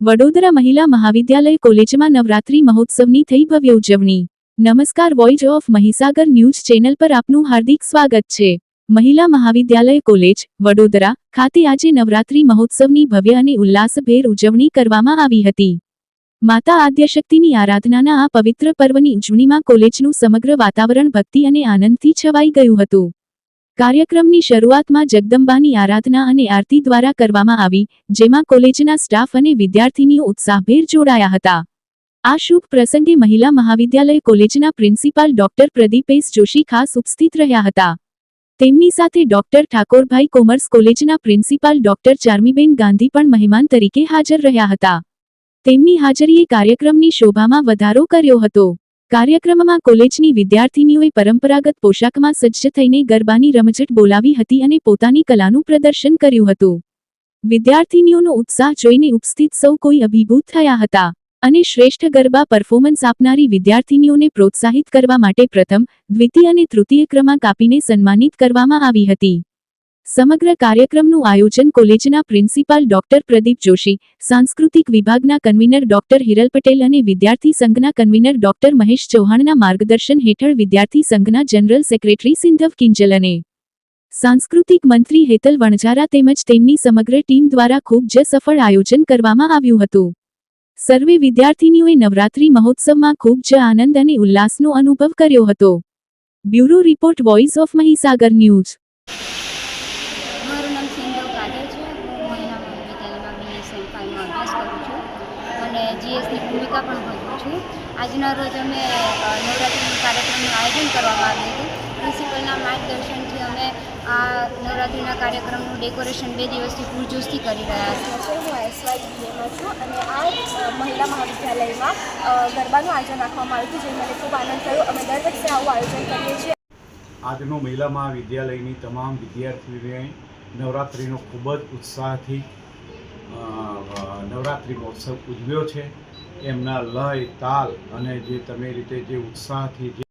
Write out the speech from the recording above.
વડોદરા મહિલા મહાવિદ્યાલય કોલેજમાં નવરાત્રી મહોત્સવની થઈ ભવ્ય ઉજવણી. નમસ્કાર voice of Mahisagar news channel પર આપનું હાર્દિક સ્વાગત છે. મહિલા મહાવિદ્યાલય કોલેજ, વડોદરા ખાતે આજે નવરાત્રી મહોત્સવની ભવ્ય અને ઉલ્લાસભેર ઉજવણી કરવામાં આવી હતી. માતા આદ્યશક્તિની આરાધનાના આ પવિત્ર પર્વની ઉજવણીમાં કોલેજનું સમગ્ર વાતાવરણ ભક્તિ અને આનંદથી છવાઈ ગયું હતું. કાર્યક્રમની શરૂઆતમાં જગદંબાની આરાધના અને આરતી દ્વારા કરવામાં આવી, જેમાં કોલેજના સ્ટાફ અને વિદ્યાર્થીની ઉત્સાહભેર જોડાયા હતા. આ શુભ પ્રસંગે મહિલા મહાવિદ્યાલય કોલેજના પ્રિન્સિપાલ ડોક્ટર પ્રદીપેશ જોશી ખાસ ઉપસ્થિત રહ્યા હતા. તેમની સાથે ડોક્ટર ઠાકોરભાઈ કોમર્સ કોલેજના પ્રિન્સિપાલ ડોક્ટર ચાર્મીબેન ગાંધી પણ મહેમાન તરીકે હાજર રહ્યા હતા. તેમની હાજરીએ કાર્યક્રમની શોભામાં વધારો કર્યો હતો. કાર્યક્રમમાં કોલેજની વિદ્યાર્થીનીઓએ પરંપરાગત પોશાકમાં સજ્જ થઈને ગરબાની રમઝટ બોલાવી હતી અને પોતાની કલાનું પ્રદર્શન કર્યું હતું. વિદ્યાર્થીનીઓનો ઉત્સાહ જોઈને ઉપસ્થિત સૌ કોઈ અભિભૂત થયા હતા અને શ્રેષ્ઠ ગરબા પરફોર્મન્સ આપનારી વિદ્યાર્થીનીઓને પ્રોત્સાહિત કરવા માટે પ્રથમ, દ્વિતીય અને તૃતીય ક્રમાંક આપીને સન્માનિત કરવામાં આવી હતી. સમગ્ર કાર્યક્રમનું આયોજન કોલેજના પ્રિન્સિપાલ ડોક્ટર પ્રદીપ જોશી, સાંસ્કૃતિક વિભાગના કન્વીનર ડોક્ટર હિરલ પટેલ અને વિદ્યાર્થી સંઘના કન્વીનર ડોક્ટર મહેશ ચૌહાણના માર્ગદર્શન હેઠળ વિદ્યાર્થી સંઘના જનરલ સેક્રેટરી સિંધવ કિંજલ અને સાંસ્કૃતિક મંત્રી હેતલ વણઝારા તેમજ તેમની સમગ્ર ટીમ દ્વારા ખૂબ જ સફળ આયોજન કરવામાં આવ્યું હતું. સર્વે વિદ્યાર્થીનીઓએ નવરાત્રી મહોત્સવમાં ખૂબ જ આનંદ અને ઉલ્લાસનો અનુભવ કર્યો હતો. Bureau report voice of Mahisagar news મારું નામ સિંધવ કાદર છે હું મહિલા મહાવિદ્યાલયમાં ફાઇવમાં અભ્યાસ કરું છું. અને જીએસની ભૂમિકા પણ ભજવું છું. આજના રોજ અમે અ, કાર્યક્રમનું આયોજન કરવામાં આવ્યું હતું. પ્રિન્સિપલના માર્ગદર્શનથી અમે આ નવરાત્રિના કાર્યક્રમનું ડેકોરેશન બે દિવસથી પૂરજોશથી કરી રહ્યા છીએ. છે હું એસવાય બીએમાં છું અને આ મહિલા મહાવિદ્યાલયમાં ગરબાનું આયોજન રાખવામાં આવ્યું હતું જે મને ખૂબ આનંદ થયો. અમે દર વખતે આવું આયોજન કરીએ છીએ. આજનો મહિલા મહાવિદ્યાલયની તમામ વિદ્યાર્થીઓએ નવરાત્રિનો ખૂબ જ ઉત્સાહથી નવરાત્રિ મહોત્સવ ઉજવ્યો છે. એમના લય તાલ અને જે તમે રીતે જે ઉત્સાહથી જે